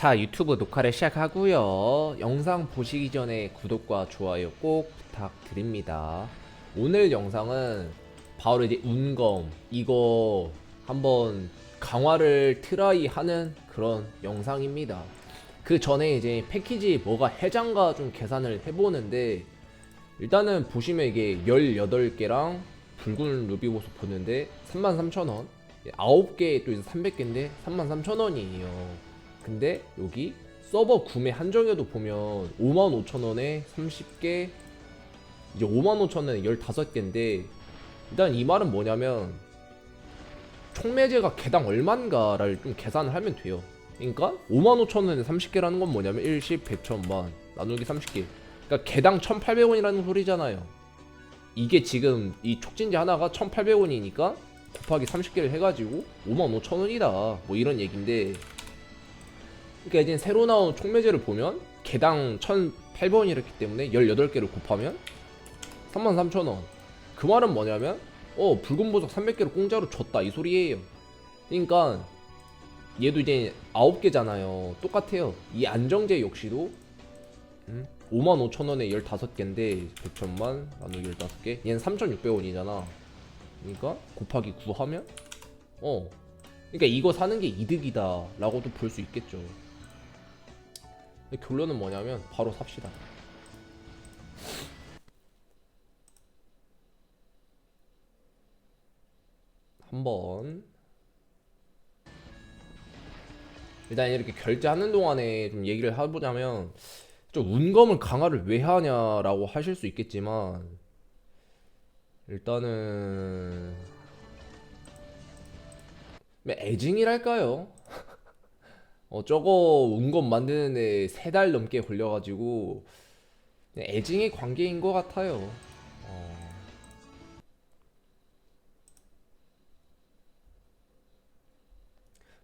자 유튜브 녹화를 시작하고요. 영상 보시기 전에 구독과 좋아요 꼭 부탁드립니다. 오늘 영상은 바로 이제 운검 이거 한번 강화를 트라이 하는 그런 영상입니다. 그 전에 이제 패키지 뭐가 해장가 좀 계산을 해보는데 일단은 보시면 이게 18개랑 붉은 루비 보석 보는데 33,000원 9개 또 이제 300개인데 33,000원이에요 근데 여기 서버 구매 한정에도 보면 55,000원에 30개 이제 55,000원에 15개인데 일단 이 말은 뭐냐면 총매제가 개당 얼만가를 좀 계산을 하면 돼요. 그러니까 55,000원에 30개라는 건 뭐냐면 1, 10, 100, 1000만 나누기 30개. 그러니까 개당 1,800원이라는 소리잖아요. 이게 지금 이 촉진제 하나가 1,800원이니까 곱하기 30개를 해가지고 55,000원이다. 뭐 이런 얘긴데 그러니까 이제 새로 나온 촉매제를 보면 개당 1,008원이랬기 때문에 18개를 곱하면 33,000원. 그 말은 뭐냐면 어 붉은 보석 300개를 공짜로 줬다. 이 소리예요. 그러니까 얘도 이제 9개잖아요. 똑같아요. 이 안정제 역시도 음? 55,000원에 15개인데 100천만 나누기 15개? 얘는 3,600원이잖아. 그러니까 곱하기 9 하면 어. 그러니까 이거 사는 게 이득이다. 라고도 볼 수 있겠죠 근데 결론은 뭐냐면 바로 삽시다 한번 일단 이렇게 결제하는 동안에 좀 얘기를 해보자면 좀 운검을 강화를 왜 하냐라고 하실 수 있겠지만 일단은 뭐 애증이랄까요? 어 저거 운검 만드는데 세 달 넘게 걸려가지고 애증의 관계인 것 같아요. 어.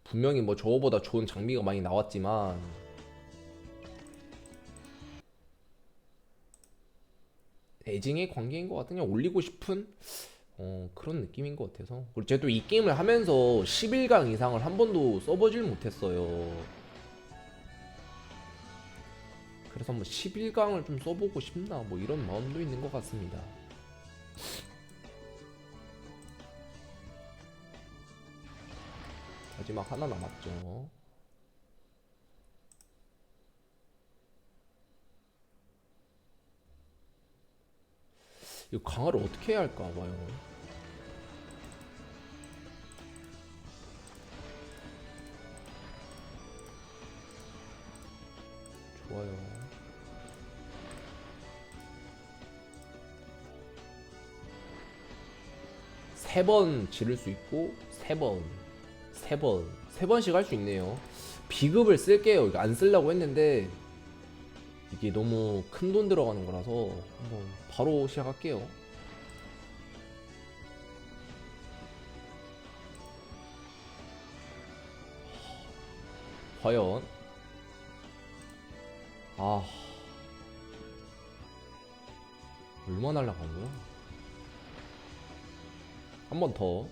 분명히 뭐 저거보다 좋은 장비가 많이 나왔지만 애증의 관계인 것 같은 그냥 올리고 싶은 어, 그런 느낌인 것 같아서. 그리고 제가 또 이 게임을 하면서 11강 이상을 한 번도 써보질 못했어요. 그래서 한번 11강을 좀 써보고 싶나 뭐 이런 마음도 있는 것 같습니다. 마지막 하나 남았죠 이거 강화를 어떻게 해야 할까 봐요. 좋아요. 세 번 지를 수 있고 세 번, 세 번, 세 번씩 할 수 있네요. 비급을 쓸게요. 이거 안 쓰려고 했는데 이게 너무 큰 돈 들어가는 거라서 한번 바로 시작할게요. 과연 아 얼마 날라간 거야? 한 번 더.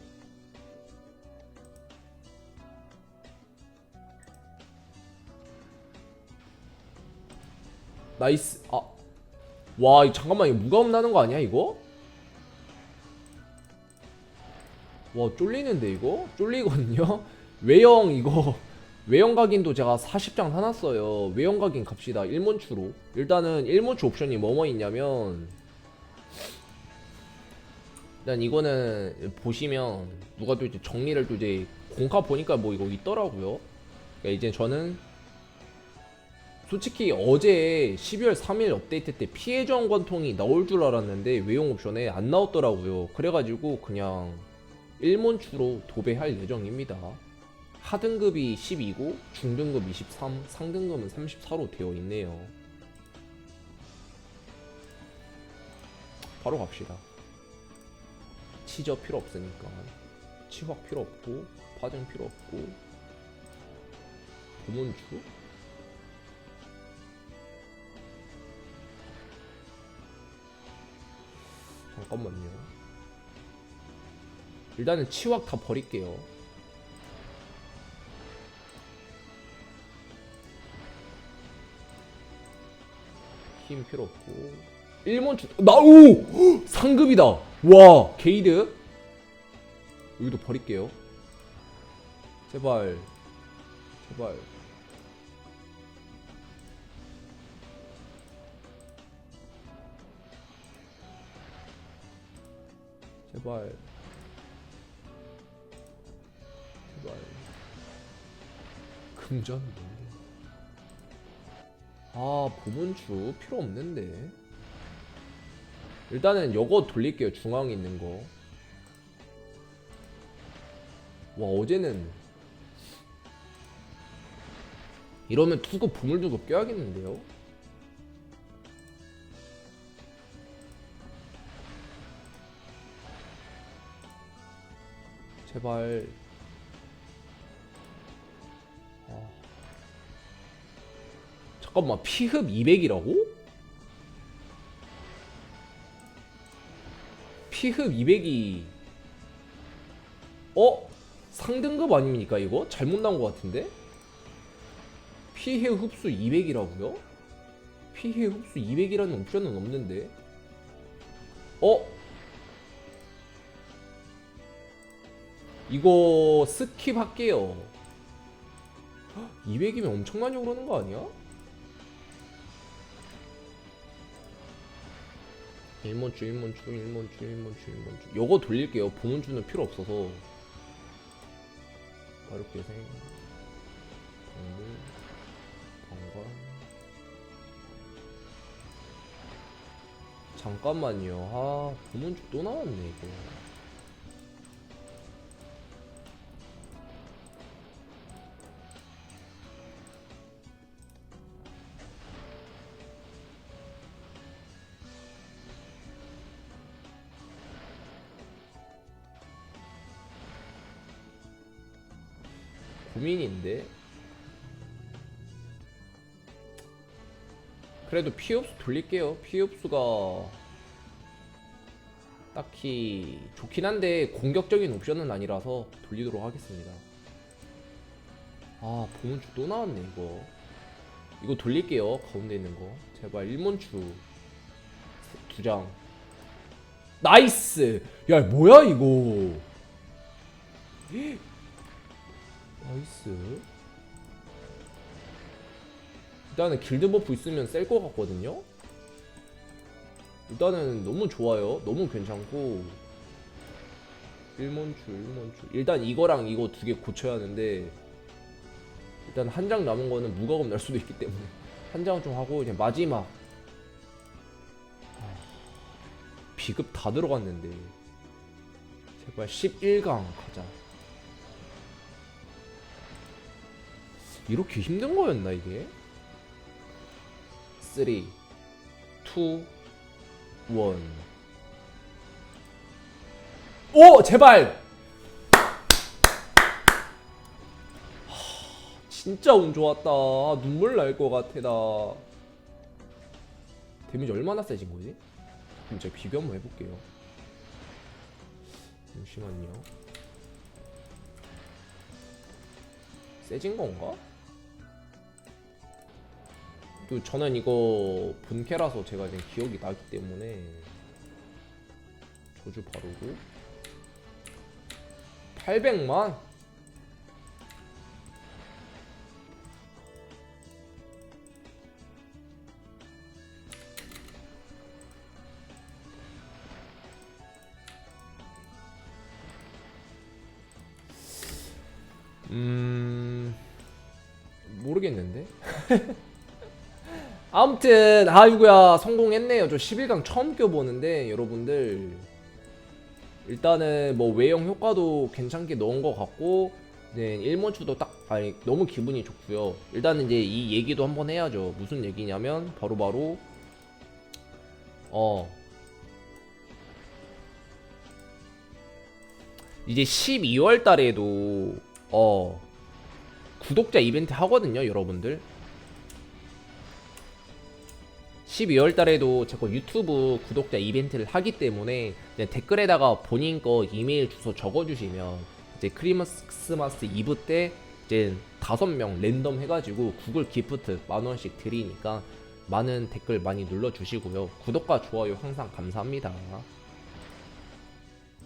나이스. 아. 와, 이거 잠깐만 이거 무가음 나는 거 아니야, 이거? 와, 쫄리는데 이거? 쫄리거든요. 외형 이거 외형 각인도 제가 40장 사놨어요. 외형 각인 갑시다. 1문추로. 일단은 1문추 옵션이 뭐뭐 있냐면 일단 이거는 보시면 누가 또 이제 정리를 또 이제 공카 보니까 뭐 이거 있더라고요. 그러니까 이제 저는 솔직히 어제 12월 3일 업데이트 때 피해 지원 권통이 나올 줄 알았는데 외용 옵션에 안 나왔더라고요. 그래가지고 그냥 1문추로 도배할 예정입니다. 하등급이 12고 중등급 23, 상등급은 34로 되어 있네요. 바로 갑시다. 치저 필요 없으니까 치확 필요 없고 파정 필요 없고 고문추 잠깐만요. 일단은 치확 다 버릴게요. 힘 필요 없고. 일몬주 나우 상급이다! 와 게이드? 여기도 버릴게요. 제발. 제발. 제발. 제발. 금전 뭔데 아 보문주 필요 없는데. 일단은 요거 돌릴게요 중앙에 있는 거 와 어제는. 이러면 두고 보물 두고 껴야겠는데요 제발 아. 잠깐만 피흡 200이라고? 피흡 200이 어? 상등급 아닙니까 이거? 잘못 나온 것 같은데? 피해 흡수 200이라고요? 피해 흡수 200이라는 옵션은 없는데 어? 이거 스킵 할게요. 200이면 엄청 많이 오르는 거 아니야? 1문주 1문주 1문주 1문주 1문주 요거 돌릴게요. 보문주는 필요 없어서. 바르게생 방문. 방관. 잠깐만요. 아 보문주 또 나왔네 이거 고민인데. 그래도 피흡수 돌릴게요. 피흡수가 딱히 좋긴 한데 공격적인 옵션은 아니라서 돌리도록 하겠습니다. 아 보문주 또 나왔네 이거. 이거 돌릴게요 가운데 있는 거. 제발 1문주 두장. 나이스! 야 뭐야 이거 나이스. 일단은 길드 버프 있으면 셀 것 같거든요? 일단은 너무 좋아요. 너무 괜찮고. 1몬추 1몬추 일단 이거랑 이거 두 개 고쳐야 하는데 일단 한 장 남은 거는 무과금 날 수도 있기 때문에 한 장 좀 하고 그냥 마지막. 아, 비급 다 들어갔는데. 제발 11강 가자 이렇게 힘든 거였나 이게? 3 2 1 오! 제발! 하, 진짜 운 좋았다 아, 눈물 날 것 같아 나 데미지 얼마나 세진 거지? 그럼 제가 비교 한번 해볼게요 잠시만요 세진 건가? 그 저는 이거 본캐라서 제가 지금 기억이 나기 때문에 저주 바르고 800만? 음 모르겠는데 아무튼 아이고야. 성공했네요. 저 11강 처음 껴보는데 여러분들. 일단은 뭐 외형 효과도 괜찮게 넣은 것 같고 네, 1mon추도 딱 아니 너무 기분이 좋고요. 일단은 이제 이 얘기도 한번 해야죠. 무슨 얘기냐면 바로바로 어. 이제 12월 달에도 어 구독자 이벤트 하거든요 여러분들 12월 달에도 제거 유튜브 구독자 이벤트를 하기 때문에 댓글에다가 본인 거 이메일 주소 적어주시면 이제 크리스마스 이브 때 이제 다섯 명 랜덤 해가지고 구글 기프트 만 원씩 드리니까 많은 댓글 많이 눌러주시고요. 구독과 좋아요 항상 감사합니다.